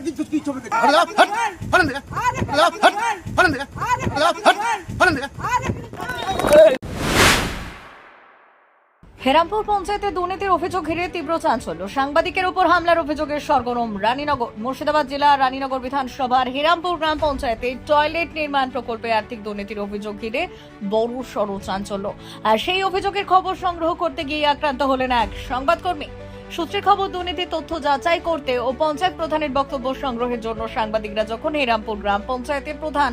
দেখা দেখা হেরামপুর পঞ্চায়েতে দুর্নীতির অভিযোগ ঘিরে তীব্র চাঞ্চল্য সাংবাদিকের উপর হামলার অভিযোগের সরগরম রানীনগর মুর্শিদাবাদ জেলা রানীনগর বিধানসভার হেরামপুর গ্রাম পঞ্চায়েতে টয়লেট নির্মাণ প্রকল্পে আর্থিক দুর্নীতির অভিযোগ ঘিরে বড় সড় চাঞ্চল্য আর সেই অভিযোগের খবর সংগ্রহ করতে গিয়ে আক্রান্ত হলেন এক সংবাদকর্মী সূত্রের খবর, দুর্নীতি তথ্য যাচাই করতে ও পঞ্চায়েত প্রধানের বক্তব্য সংগ্রহের জন্য সাংবাদিকরা যখন হেরামপুর গ্রাম পঞ্চায়েতের প্রধান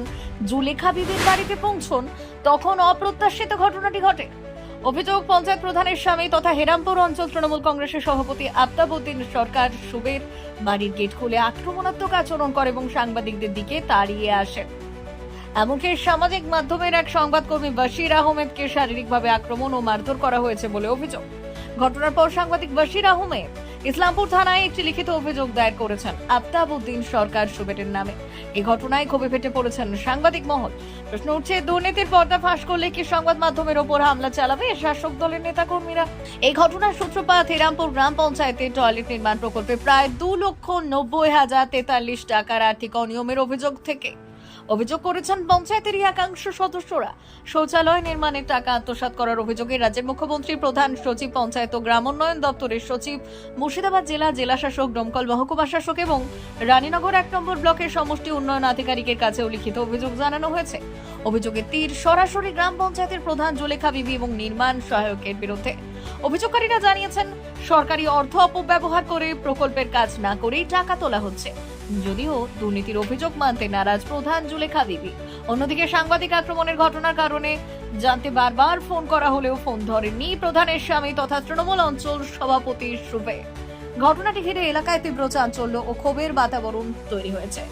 জুলেখা বিবির বাড়িতে পৌঁছন, তখন অপ্রত্যাশিত ঘটনাটি ঘটে। অভিযোগ, পঞ্চায়েত প্রধানের স্বামী তথা হেরামপুর অঞ্চল তৃণমূল কংগ্রেসের সভাপতি আফতাবুদ্দিন সরকার সুবের বাড়ির গেট খুলে আক্রমণাত্মক আচরণ করে এবং সাংবাদিকদের দিকে তাড়িয়ে আসে। এমনকি সামাজিক মাধ্যমের এক সংবাদকর্মী বাশির আহমেদকে শারীরিকভাবে আক্রমণ ও মারধর করা হয়েছে বলে অভিযোগ। ঘটনার পর সাংবাদিক বাশির আহমেদ ইসলামপুর থানায় একটি লিখিত অভিযোগ দায়ের করেছেন আফতাবুদ্দিন সরকার সুবেটের নামে। এই ঘটনায় ক্ষোভে ফেটে পড়েছেন সাংবাদিক মহল। প্রশ্ন উঠছে, দুর্নীতির পর্দা ফাঁস করলে কি সংবাদ মাধ্যমের ওপর হামলা চালাবে? শাসক দলের নেতাকর্মীরা। এই ঘটনার সূত্রপাত হিরামপুর গ্রাম পঞ্চায়েতে টয়লেট নির্মাণ প্রকল্পে প্রায় দু লক্ষ নব্বই হাজার তেতাল্লিশ টাকার আর্থিক অনিয়মের অভিযোগ থেকে। অভিযোগ করেছেন পঞ্চায়েতেরই একাংশ সদস্যরা। শৌচালয় নির্মাণের টাকা আত্মসাৎ করার অভিযোগে রাজ্যের মুখ্যমন্ত্রী, প্রধান সচিব, পঞ্চায়েত ও গ্রামোন্নয়ন দপ্তরের সচিব, মুর্শিদাবাদ জেলা জেলা শাসক ডোমকল মহকুমা শাসক এবং রানীনগর এক নম্বর ব্লকের সমষ্টি উন্নয়ন আধিকারিকের কাছেও লিখিত অভিযোগ জানানো হয়েছে। অভিযোগে তীর সরাসরি গ্রাম পঞ্চায়েতের প্রধান জুলেখা বিবি এবং নির্মাণ সহায়কের বিরুদ্ধে। অভিযোগকারীরা জানিয়েছেন, সরকারি অর্থ অপব্যবহার করে প্রকল্পের কাজ না করেই টাকা তোলা হচ্ছে। যদিও দুর্নীতির অভিযোগ মানতে নারাজ প্রধান জুলেখা বিবি। অন্যদিকে সাংবাদিক আক্রমণের ঘটনার কারণে জানতে বারবার ফোন করা হলেও ফোন ধরেননি প্রধানের স্বামী তথা তৃণমূল অঞ্চল সভাপতি সুবে ঘটনাটি ঘিরে এলাকায় তীব্র চাঞ্চল্য ও ক্ষোভের বাতাবরণ তৈরি হয়েছে।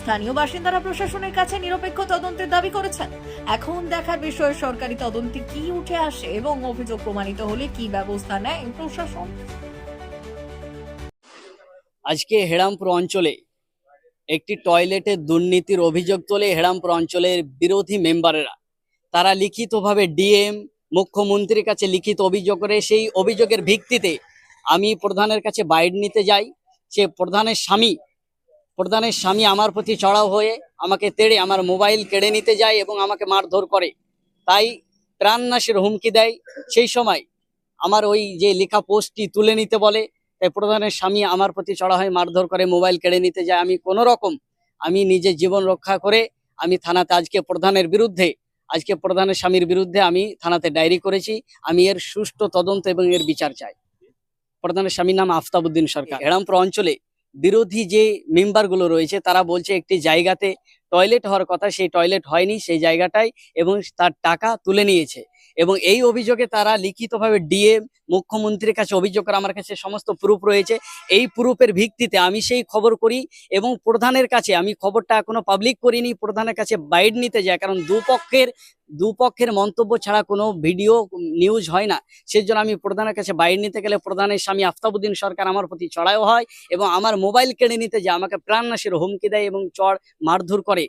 স্থানীয় বাসিন্দারা প্রশাসনের কাছে নিরপেক্ষ তদন্তের দাবি করেছেন। এখন দেখার বিষয়ে সরকারি তদন্তে কি উঠে আসে এবং অভিযোগ প্রমাণিত হলে কি ব্যবস্থা নেয় প্রশাসন? আজকে হেরামপুর অঞ্চলে একটি টয়লেটের দুর্নীতির অভিযোগ তোলে হেরামপুর অঞ্চলের বিরোধী মেম্বারেরা। তারা লিখিতভাবে ডিএম, মুখ্যমন্ত্রীর কাছে লিখিত অভিযোগ করে, সেই অভিযোগের ভিত্তিতে আমি প্রধানের কাছে বাইর নিতে যাই। সে প্রধানের স্বামী প্রধানের স্বামী আমার প্রতি চড়াও হয়ে আমাকে তেড়ে আমার মোবাইল কেড়ে নিতে যায় এবং আমাকে মারধর করে। তাই প্রাণনাশের হুমকি দেয়। সেই সময় আমার ওই যে লেখা পোস্টটি তুলে নিতে বলে তাই প্রধানের স্বামী আমার প্রতি চড়া হয় মারধর করে, মোবাইল কেড়ে নিতে যায়। আমি কোনো রকম, আমি নিজের জীবন রক্ষা করে আমি থানাতে আজকে প্রধানের বিরুদ্ধে, আজকে প্রধানের স্বামীর বিরুদ্ধে আমি থানাতে ডায়েরি করেছি। আমি এর সুষ্ঠু তদন্ত এবং এর বিচার চাই। প্রধানের স্বামীর নাম আফতাবুদ্দিন সরকার। হেরামপুর অঞ্চলে বিরোধী যে মেম্বারগুলো রয়েছে, তারা বলছে একটি জায়গাতে টয়লেট হওয়ার কথা। সেই টয়লেট হয়নি সেই জায়গাটায় এবং তার টাকা তুলে নিয়েছে। এবং এই অভিযোগে তারা লিখিতভাবে ডিএম মুখ্যমন্ত্রীর কাছে অভিযোগ করে আমার কাছে সমস্ত প্রুফ রয়েছে। এই প্রুফের ভিত্তিতে আমি সেই খবর করি এবং প্রধানের কাছে, আমি খবরটা এখনও পাবলিক করিনি, প্রধানের কাছে বাইট নিতে যাই, কারণ দুপক্ষের দুপক্ষের মন্তব্য ছাড়া কোনো ভিডিও নিউজ হয় না। সেই জন্য আমি প্রধানের কাছে বাইট নিতে গেলে প্রধানের স্বামী আফতাবুদ্দিন সরকার আমার প্রতি চড়াও হয় এবং আমার মোবাইল কেড়ে নিতে যায়, আমাকে প্রাণনাশের হুমকি দেয় এবং চড় মারধর করে।